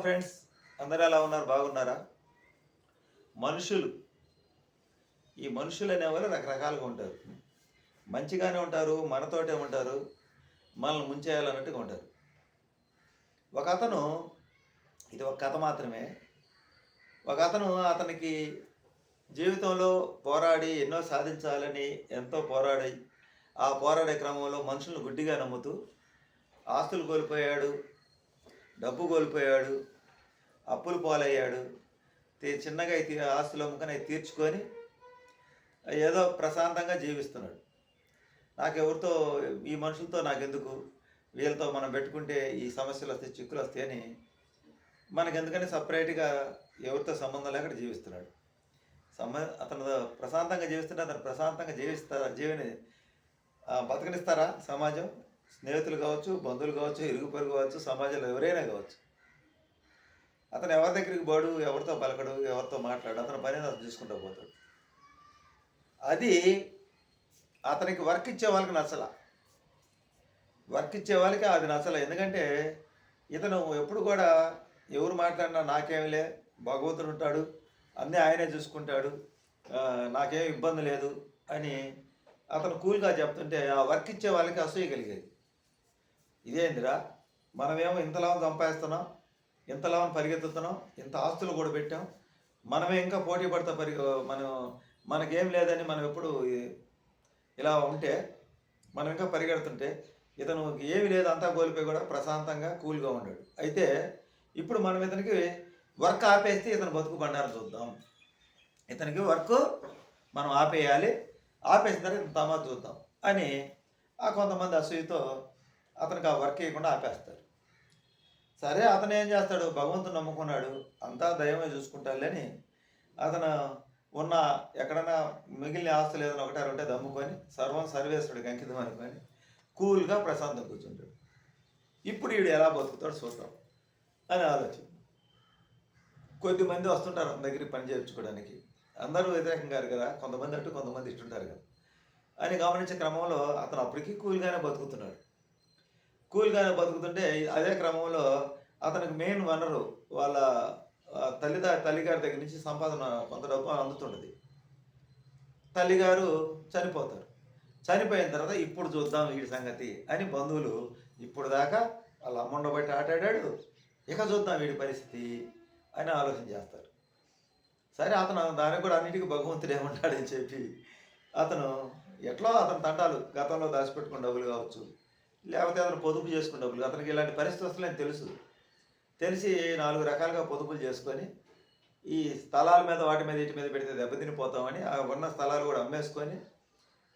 Friends అందరూ ఎలా ఉన్నారు? బాగున్నారా? మనుషులు. ఈ మనుషులు అనేవారు రకరకాలుగా ఉంటారు. మంచిగానే ఉంటారు మనతోటే ఉంటారు మనల్ని ముంచేయాలన్నట్టుగా ఉంటారు. ఒక అతను ఇది ఒక కథ మాత్రమే. ఒక అతను అతనికి జీవితంలో పోరాడి ఎన్నో సాధించాలని ఎంతో పోరాడి ఆ పోరాడే క్రమంలో మనుషులను గుడ్డిగా నమ్ముతూ ఆస్తులు కోల్పోయాడు డబ్బు కోల్పోయాడు అప్పులు పాలయ్యాడు తీ- చిన్నగా అయితే ఆస్తులు అమ్ముకొని అవి తీర్చుకొని ఏదో ప్రశాంతంగా జీవిస్తున్నాడు. నాకు ఎవరితో ఈ మనుషులతో నాకెందుకు? వీళ్ళతో మనం పెట్టుకుంటే ఈ సమస్యలు వస్తాయి చిక్కులు వస్తాయి అని మనకెందుకని సపరేట్గా ఎవరితో సంబంధం లేకుండా జీవిస్తున్నాడు. సంబ అతను ప్రశాంతంగా జీవిస్తుంటే అతను ప్రశాంతంగా జీవిస్తా జీవిని బతకనిస్తారా సమాజం? స్నేహితులు కావచ్చు బంధువులు కావచ్చు ఇరుగు పొరుగు కావచ్చు సమాజంలో ఎవరైనా కావచ్చు. అతను ఎవరి దగ్గరికి పోడు ఎవరితో పలకడు ఎవరితో మాట్లాడు అతని పని అతను చూసుకుంటూ పోతాడు. అది అతనికి వర్క్ ఇచ్చే వాళ్ళకి నచ్చల. వర్క్ ఇచ్చే వాళ్ళకి అది నచ్చల. ఎందుకంటే ఇతను ఎప్పుడు కూడా ఎవరు మాట్లాడినా నాకేమిలే భగవంతుడు ఉంటాడు అన్నీ ఆయనే చూసుకుంటాడు నాకేం ఇబ్బంది లేదు అని అతను కూల్గా చెప్తుంటే ఆ వర్క్ ఇచ్చే వాళ్ళకి అసూయ కలిగేది. ఇదేందిరా మనమేమో ఇంతలా సంపాదిస్తున్నాం ఇంతలా పరిగెత్తుతున్నాం ఇంత ఆస్తులు కూడా పెట్టాం మనమే ఇంకా పోటీ పడతా పరిగె మనం మనకేం లేదని మనం ఎప్పుడు ఇలా ఉంటే మనం ఇంకా పరిగెడుతుంటే ఇతను ఏమి లేదు అంతా కోల్పోయి కూడా ప్రశాంతంగా కూల్గా ఉన్నాడు. అయితే ఇప్పుడు మనం ఇతనికి వర్క్ ఆపేస్తే ఇతను బతుకు బండారం చూద్దాం. ఇతనికి వర్క్ మనం ఆపేయాలి ఆపేసిన తర్వాత తమా చూద్దాం అని ఆ కొంతమంది అసూయతో అతనికి ఆ వర్క్ చేయకుండా ఆపేస్తారు. సరే అతను ఏం చేస్తాడు? భగవంతుని నమ్ముకున్నాడు. అంతా దైవమే చూసుకుంటాడులేని అతను ఉన్న ఎక్కడైనా మిగిలిన ఆస్తులు ఏదైనా ఒకటి ఉంటే దమ్ముకొని సర్వం సర్వేశ్వరుడికి అంకితం అనుకొని కూల్గా ప్రశాంతం కూర్చుంటాడు. ఇప్పుడు వీడు ఎలా బతుకుతాడు చూద్దాం అని ఆలోచన. కొద్దిమంది వస్తుంటారు అతని దగ్గరికి పని చేయించుకోవడానికి. అందరూ వ్యతిరేకంగా కదా కొంతమంది అటు కొంతమంది ఇటుంటారు కదా. అని గమనించే క్రమంలో అతను అప్పటికీ కూల్గానే బతుకుతున్నాడు. కూల్గానే బతుకుతుంటే అదే క్రమంలో అతనికి మెయిన్ వనరు వాళ్ళ ఆ, తల్లి తల్లిగారి దగ్గర నుంచి సంపాదన కొంత డబ్బు అందుతుంటుంది తల్లిగారు చనిపోతారు. చనిపోయిన తర్వాత ఇప్పుడు చూద్దాం వీడి సంగతి అని బంధువులు ఇప్పుడు దాకా వాళ్ళ అమ్మండ బట్టి ఆటాడాడు. ఇక చూద్దాం వీడి పరిస్థితి అని ఆలోచన చేస్తారు. సరే అతను దానికి కూడా అన్నిటికీ భగవంతుడే ఉంటాడని చెప్పి అతను ఎట్లా అతని తంటాలు గతంలో దాచిపెట్టుకున్న డబ్బులు కావచ్చు లేకపోతే అతను పొదుపు చేసుకున్న డబ్బులు. అతనికి ఇలాంటి పరిస్థితి వస్తుందని తెలుసు. తెలిసి నాలుగు రకాలుగా పొదుపులు చేసుకొని ఈ స్థలాల మీద వాటి మీద వీటి మీద పెడితే దెబ్బతినిపోతామని ఆ ఉన్న స్థలాలు కూడా అమ్మేసుకొని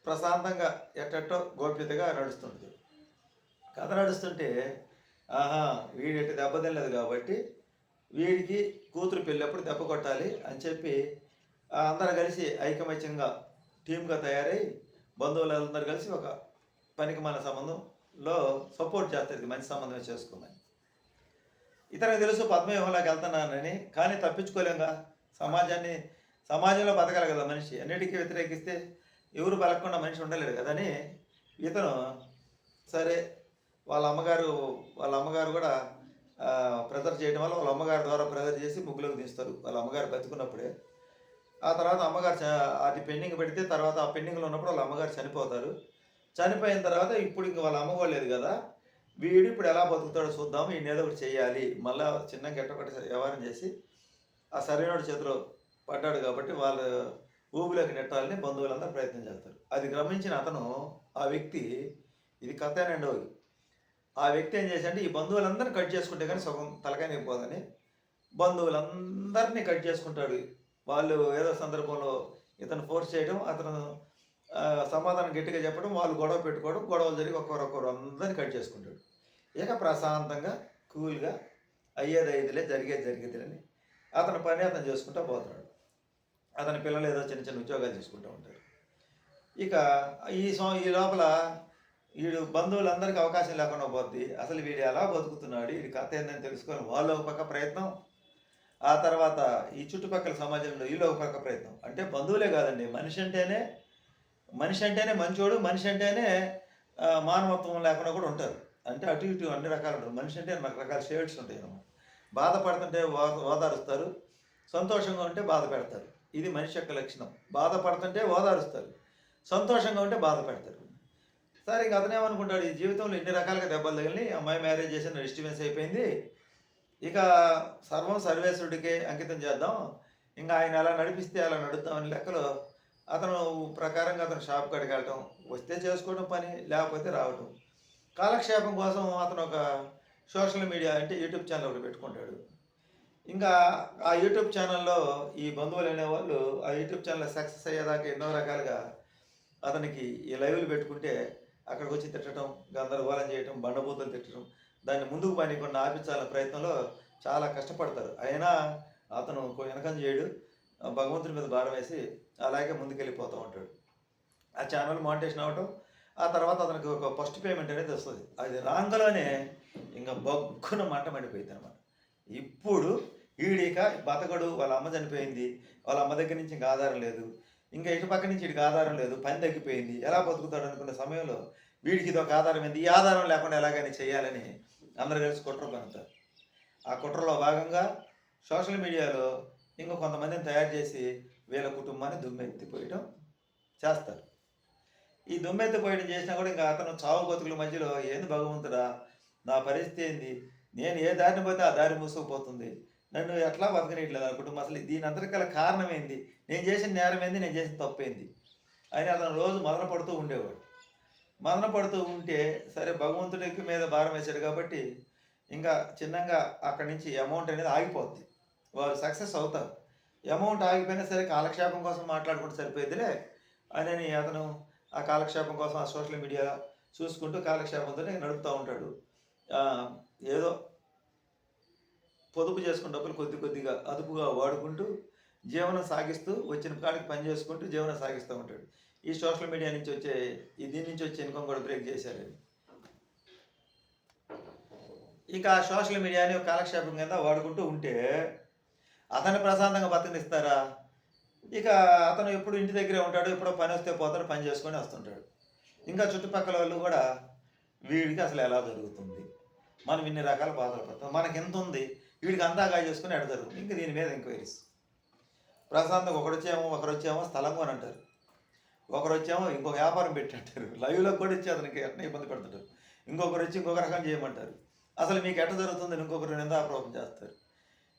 ప్రశాంతంగా ఎట్టెట్టో గోప్యతగా నడుస్తుంది కథ నడుస్తుంటే ఆహా వీడెట్టి దెబ్బతినలేదు కాబట్టి వీడికి కూతురు పెళ్ళప్పుడు దెబ్బ కొట్టాలి అని చెప్పి ఆ, అందరూ కలిసి ఐకమత్యంగా టీమ్గా తయారై బంధువులందరూ కలిసి ఒక పనికి మన సంబంధం లో సపోర్ట్ చేస్తారు ఇది మంచి సంబంధమే చేసుకుందని ఇతనికి తెలుసు పద్మవ్యూహంలోకి వెళ్తున్నానని కానీ తప్పించుకోలేంగా. సమాజాన్ని సమాజంలో బతకాలి కదా మనిషి. అన్నిటికీ వ్యతిరేకిస్తే ఎవరు బలకుండా మనిషి ఉండలేరు కదని ఇతను సరే వాళ్ళ అమ్మగారు వాళ్ళ అమ్మగారు కూడా ప్రెజర్ చేయడం వల్ల వాళ్ళ అమ్మగారి ద్వారా ప్రెజర్ చేసి ముగ్గులోకి తీస్తారు. వాళ్ళ అమ్మగారు బతుకున్నప్పుడే. ఆ తర్వాత అమ్మగారు అది పెండింగ్ పెడితే తర్వాత ఆ పెండింగ్లో ఉన్నప్పుడు వాళ్ళ అమ్మగారు చనిపోతారు. చనిపోయిన తర్వాత ఇప్పుడు ఇంక వాళ్ళు అమ్మగోలేదు లేదు కదా. వీడు ఇప్పుడు ఎలా బతుకుతాడో చూద్దాం ఈయన ఏదో ఒకటి చేయాలి. మళ్ళా చిన్న గట్ట ఒకటి వ్యవహారం చేసి ఆ సరైనోడి చేతిలో పడ్డాడు కాబట్టి వాళ్ళ ఊబిలోకి నెట్టాలని బంధువులందరూ ప్రయత్నం చేస్తారు. అది గమనించిన అతను ఆ వ్యక్తి ఇది కథేనండి ఆ వ్యక్తి ఏం చేశాడంటే ఈ బంధువులందరినీ కట్ చేసుకుంటే కానీ సగం తలకాయ పోదని బంధువులందరినీ కట్ చేసుకుంటాడు. వాళ్ళు ఏదో సందర్భంలో ఇతను ఫోర్స్ చేయడం అతను సమాధానం గట్టిగా చెప్పడం వాళ్ళు గొడవ పెట్టుకోవడం గొడవలు జరిగి ఒక్కొక్కరు అందరినీ కట్ చేసుకుంటాడు. ఇక ప్రశాంతంగా కూల్గా అయ్యేది ఐదులే జరిగేది జరిగేదిలని అతని పని అతను చేసుకుంటూ పోతున్నాడు అతని పిల్లలు ఏదో చిన్న చిన్న ఉద్యోగాలు చేసుకుంటూ ఉంటారు. ఇక ఈ సం ఈ లోపల వీడు బంధువులందరికీ అవకాశం లేకుండా పోద్ది. అసలు వీడు ఎలా బతుకుతున్నాడు? వీడి కథ ఏందని తెలుసుకొని వాళ్ళు ఒక పక్క ప్రయత్నం ఆ తర్వాత ఈ చుట్టుపక్కల సమాజంలో వీళ్ళు ఒక పక్క ప్రయత్నం. అంటే బంధువులే కాదండి మనిషి అంటేనే మనిషి అంటేనే మంచోడు మనిషి అంటేనే మానవత్వం లేకుండా కూడా ఉంటారు. అంటే అటు ఇటు అన్ని రకాలు ఉంటారు మనిషి అంటే రకరకాల షేడ్స్ ఉంటాయి అన్నమాట. బాధపడుతుంటే ఓదారుస్తారు సంతోషంగా ఉంటే బాధ పెడతారు ఇది మనిషి యొక్క లక్షణం. బాధపడుతుంటే ఓదారుస్తారు సంతోషంగా ఉంటే బాధ పెడతారు సరే ఇంక అతను ఏమనుకుంటాడు? ఈ జీవితంలో ఎన్ని రకాలుగా దెబ్బలు తగిలి అమ్మాయి మ్యారేజ్ చేసిన డిస్టర్బెన్స్ అయిపోయింది ఇక సర్వం సర్వేశ్వరుడికే అంకితం చేద్దాం. ఇంకా ఆయన అలా నడిపిస్తే అలా నడుద్దామని లెక్కలో అతను ప్రకారంగా అతను షాప్ కాడికి వెళ్ళటం వస్తే చేసుకోవడం పని లేకపోతే రావటం. కాలక్షేపం కోసం అతను ఒక సోషల్ మీడియా అంటే యూట్యూబ్ ఛానల్ ఒకటి పెట్టుకుంటాడు. ఇంకా ఆ యూట్యూబ్ ఛానల్లో ఈ బంధువులు అనేవాళ్ళు ఆ యూట్యూబ్ ఛానల్ సక్సెస్ అయ్యేదాకా ఎన్నో రకాలుగా అతనికి ఈ లైవ్లు పెట్టుకుంటే అక్కడికి వచ్చి తిట్టడం గందరగోళం చేయటం బండబూతులు తిట్టడం దాన్ని ముందుకు పనికుండా ఆపించాలనే ప్రయత్నంలో చాలా కష్టపడతారు. అయినా అతను వెనకం చేయడు భగవంతుడి మీద భారం వేసి అలాగే ముందుకెళ్ళిపోతూ ఉంటాడు. ఆ ఛానల్ మానిటేషన్ అవ్వటం ఆ తర్వాత అతనికి ఒక ఫస్ట్ పేమెంట్ అనేది వస్తుంది. అది రాంగలోనే ఇంకా బొగ్గున మంట మండిపోయింది అనమాట ఇప్పుడు ఈడిక బతకడు వాళ్ళ అమ్మ చనిపోయింది వాళ్ళ అమ్మ దగ్గర నుంచి ఇంకా ఆధారం లేదు ఇంకా ఇటు పక్క నుంచి వీడికి ఆధారం లేదు పని తగ్గిపోయింది ఎలా బతుకుతాడు అనుకున్న సమయంలో వీడికి ఇది ఒక ఆధారం ఏంది? ఈ ఆధారం లేకుండా ఎలాగైనా చేయాలని అందరు కలిసి కుట్ర పనుతారు. ఆ కుట్రలో భాగంగా సోషల్ మీడియాలో ఇంకా కొంతమందిని తయారు చేసి వీళ్ళ కుటుంబాన్ని దుమ్మెత్తిపోయడం చేస్తారు. ఈ దుమ్మెత్తిపోయడం చేసినా కూడా ఇంకా అతను చావు బతుకుల మధ్యలో ఏంది భగవంతుడా నా పరిస్థితి ఏంది? నేను ఏ దారిని పోతే ఆ దారి మూసుకుపోతుంది? నన్ను ఎట్లా బతకనియట్లేదు ఆ కుటుంబం? అసలు దీని అంతరికల కారణం ఏంది? నేను చేసిన నేరం ఏంది? నేను చేసిన తప్పేంది అని అతను రోజు మదన పడుతూ ఉండేవాడు. మదన పడుతూ ఉంటే సరే భగవంతుడికి మీద భారం వేశాడు కాబట్టి ఇంకా చిన్నగా అక్కడి నుంచి అమౌంట్ అనేది ఆగిపోద్ది. వారు సక్సెస్ అవుతారు. అమౌంట్ ఆగిపోయినా సరే కాలక్షేపం కోసం మాట్లాడుకుంటే సరిపోయిందిలే. అని అతను ఆ కాలక్షేపం కోసం ఆ సోషల్ మీడియా చూసుకుంటూ కాలక్షేపంతో నడుపుతూ ఉంటాడు. ఏదో పొదుపు చేసుకున్న డబ్బులు కొద్ది కొద్దిగా అదుపుగా వాడుకుంటూ జీవనం సాగిస్తూ వచ్చిన కాడికి పని చేసుకుంటూ జీవనం సాగిస్తూ ఉంటాడు. ఈ సోషల్ మీడియా నుంచి వచ్చే ఈ దీని నుంచి వచ్చే ఇన్కమ్ కూడా బ్రేక్ చేశారు ఇంకా ఆ సోషల్ మీడియాని ఒక కాలక్షేపం కింద వాడుకుంటూ ఉంటే అతన్ని ప్రశాంతంగా బతకనిస్తారా? ఇక అతను ఎప్పుడు ఇంటి దగ్గరే ఉంటాడు ఎప్పుడో పని వస్తే పోతాడు పని చేసుకొని వస్తుంటాడు. ఇంకా చుట్టుపక్కల వాళ్ళు కూడా వీడికి అసలు ఎలా జరుగుతుంది? మనం ఇన్ని రకాల బాధలు పడతాం. మనకి ఎంత ఉంది? వీడికి అంతాగా చేసుకుని ఎడ జరుగుతుంది? ఇంకా దీని మీద ఎంక్వైరీస్ ప్రశాంతంగా ఒకరు వచ్చేమో ఒకరు వచ్చేమో స్థలం కొని అంటారు. ఒకరు వచ్చేమో ఇంకొక వ్యాపారం పెట్టంటారు. లైవ్లో కూడా ఇచ్చి అతనికి ఎట్లా ఇబ్బంది పెడుతుంటారు. ఇంకొకరు వచ్చి ఇంకొక రకం చేయమంటారు. అసలు మీకు ఎట్ట జరుగుతుంది? ఇంకొకరు నిందాప్రోపం చేస్తారు?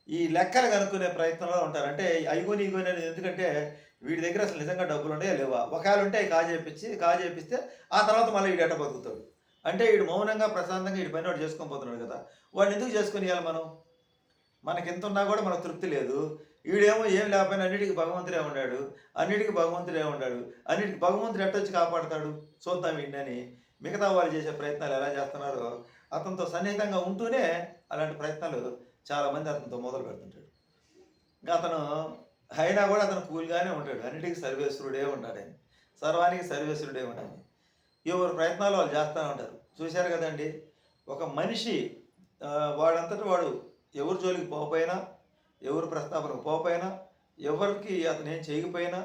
ఈ లెక్కలు కనుక్కునే ప్రయత్నంలో ఉంటారు. అంటే అయిగోని ఇగోని అనేది ఎందుకంటే వీడి దగ్గర అసలు నిజంగా డబ్బులు ఉంటాయా లేవా? ఒకవేళ ఉంటే అవి కాజేపించి కాజేపిస్తే ఆ తర్వాత మళ్ళీ వీడు ఎట్ట బతుకుతాడు. అంటే వీడు మౌనంగా ప్రశాంతంగా వీడి పని వాడు చేసుకొని పోతున్నాడు కదా. వాడిని ఎందుకు చేసుకొని ఇవ్వాలి మనం? మనకి ఎంత ఉన్నా కూడా మనకు తృప్తి లేదు. వీడేమో ఏం లేకపోయినా అన్నిటికీ భగవంతుడే ఉన్నాడు. అన్నిటికీ భగవంతుడే ఉన్నాడు. అన్నిటికీ భగవంతుడు ఎట్టొచ్చి కాపాడతాడు? చూద్దాం వీడిని మిగతా వాళ్ళు చేసే ప్రయత్నాలు ఎలా చేస్తున్నారో అతనితో సన్నిహితంగా ఉంటూనే అలాంటి ప్రయత్నాలు చాలామంది అతనితో మొదలు పెడుతుంటాడు. ఇంకా అతను అయినా కూడా అతను కూల్గానే ఉంటాడు. అన్నిటికీ సర్వేశ్వరుడే ఉంటాడు ఆయన సర్వానికి సర్వేశ్వరుడే ఉంటాడు ఎవరు ప్రయత్నాలు వాళ్ళు చేస్తూనే ఉంటారు. చూశారు కదండి ఒక మనిషి వాడంతటి వాడు ఎవరి జోలికి పోకపోయినా ఎవరు ప్రస్తావనకు పోకపోయినా ఎవరికి అతను ఏం చేయకపోయినా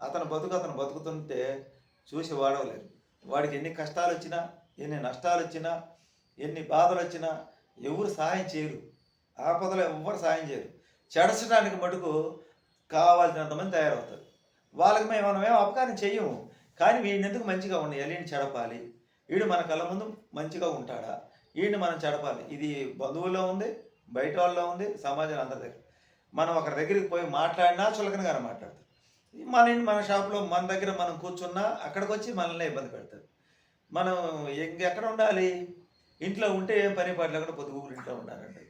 అతను బతుకు అతను బతుకుతుంటే చూసి వాడవలేరు. వాడికి ఎన్ని కష్టాలు వచ్చినా ఎన్ని నష్టాలు వచ్చినా ఎన్ని బాధలు వచ్చినా ఎవరు సహాయం చేయరు. ఆపదలో ఎవ్వరు సాయం చేయరు. చెడచడానికి మటుకు కావాల్సినంతమంది తయారవుతారు. వాళ్ళకి మేము మనం ఏం అపకారం చెయ్యము. కానీ వీడిని ఎందుకు మంచిగా ఉండాలి వీడిని చెడపాలి? వీడు మన కళ్ళ ముందు మంచిగా ఉంటాడా? వీడిని మనం చెడపాలి. ఇది బంధువుల్లో ఉంది బయట వాళ్ళలో ఉంది సమాజం అందరి దగ్గర. మనం ఒకరి దగ్గరికి పోయి మాట్లాడినా చులకనగానే మాట్లాడతారు. మన ఇంటి మన షాప్లో మన దగ్గర మనం కూర్చున్నా అక్కడికి వచ్చి మనల్ని ఇబ్బంది పెడతారు. మనం ఎక్కడ ఉండాలి? ఇంట్లో ఉంటే ఏం పని పాటలు కూడా పొద్దుగురు ఇంట్లో ఉండాలంటే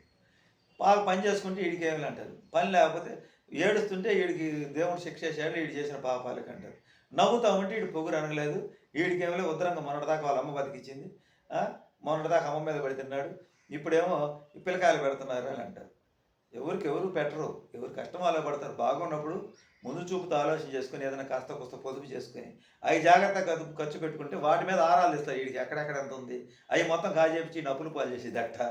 బాగా పని చేసుకుంటే వీడికి ఏమి అంటారు పని లేకపోతే ఏడుస్తుంటే వీడికి దేవుడు శిక్ష చేశాడు వీడు చేసిన పాపాలకి అంటారు. నవ్వుతా ఉంటే వీడు పొగురు అనగలేదు వీడికి ఏమో ఉత్తరంగా మొన్నటిదాకా వాళ్ళ అమ్మ బతికిచ్చింది. మొన్నటిదాకా అమ్మ మీద పెడుతున్నాడు ఇప్పుడేమో పిల్లకాయలు పెడుతున్నారు అని అంటారు. ఎవరికి ఎవరు పెట్టరు. ఎవరు కష్టం వాళ్ళే పడతారు. బాగున్నప్పుడు ముందు చూపుతో ఆలోచన చేసుకుని ఏదైనా కాస్త కొస్త పొదుపు చేసుకుని అవి జాగ్రత్తగా ఖర్చు- ఖర్చు పెట్టుకుంటే వాటి మీద ఆరాలు ఇస్తారు వీడికి ఎక్కడెక్కడ ఎంత ఉంది? అవి మొత్తం కాజేపించి నప్పులు పాలు చేసేది దట్ట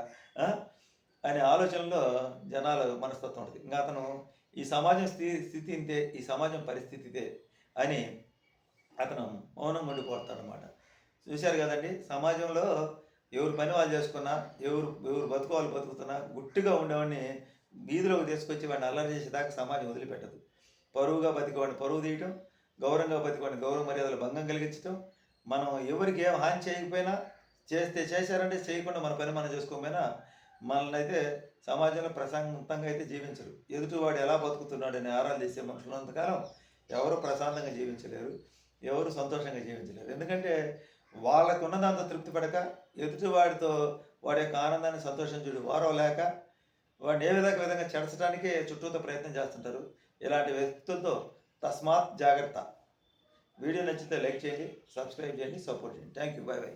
అనే ఆలోచనలో జనాలు మనస్తత్వం ఉంటుంది. ఇంకా అతను ఈ సమాజం స్థితి స్థితి ఇంతే ఈ సమాజం పరిస్థితి ఇదే అని అతను మౌనం ఉండిపోతాడనమాట చూశారు కదండి సమాజంలో ఎవరు పని వాళ్ళు చేసుకున్నా ఎవరు ఎవరు బతుకోవాలి బతుకుతున్నా గుట్టుగా ఉండేవాడిని వీధిలోకి తీసుకొచ్చి వాడిని అల్లరి చేసేదాకా సమాజం వదిలిపెట్టదు. పరువుగా బతికేవాడిని పరువు తీయటం గౌరవంగా బతికేవాడిని గౌరవ మర్యాదలు భంగం కలిగించటం మనం ఎవరికి ఏం హాని చేయకపోయినా చేస్తే చేశారంటే చేయకుండా మన పని మనం చేసుకోకపోయినా మనల్ని అయితే సమాజంలో ప్రశాంతంగా అయితే జీవించరు. ఎదుటివాడు ఎలా బతుకుతున్నాడు అని ఆరాలు చేసే మనుషులంతకాలం ఎవరు ప్రశాంతంగా జీవించలేరు ఎవరు సంతోషంగా జీవించలేరు. ఎందుకంటే వాళ్ళకు ఉన్న దాంతో తృప్తి పడక ఎదుటివాడితో వాడి యొక్క ఆనందాన్ని సంతోషం చూడు వారో లేక వాడిని ఏ విధంగా విధంగా చెడచడానికే చుట్టూతో ప్రయత్నం చేస్తుంటారు ఇలాంటి వ్యక్తులతో తస్మాత్ జాగ్రత్త. వీడియో నచ్చితే లైక్ చేయండి సబ్స్క్రైబ్ చేయండి సపోర్ట్ చేయండి. Thank you bye bye